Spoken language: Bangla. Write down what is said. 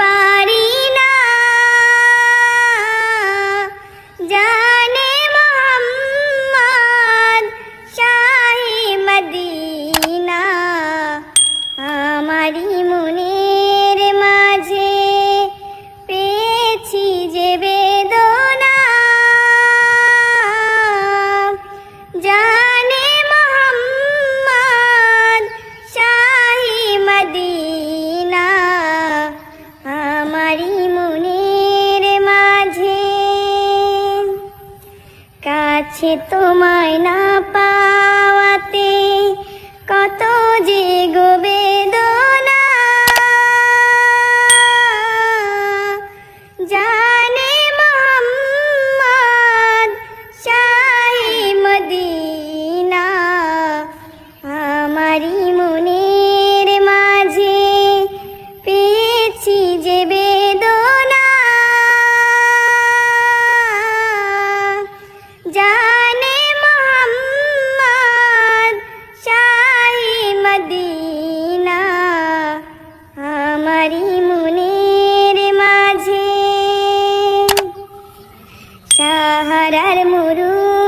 পারি কাছে তোমায় না পাওয়াতে কত যে গোবে জানে আমারি মনের মাঝে পেয়েছি যে পাহারার মরু।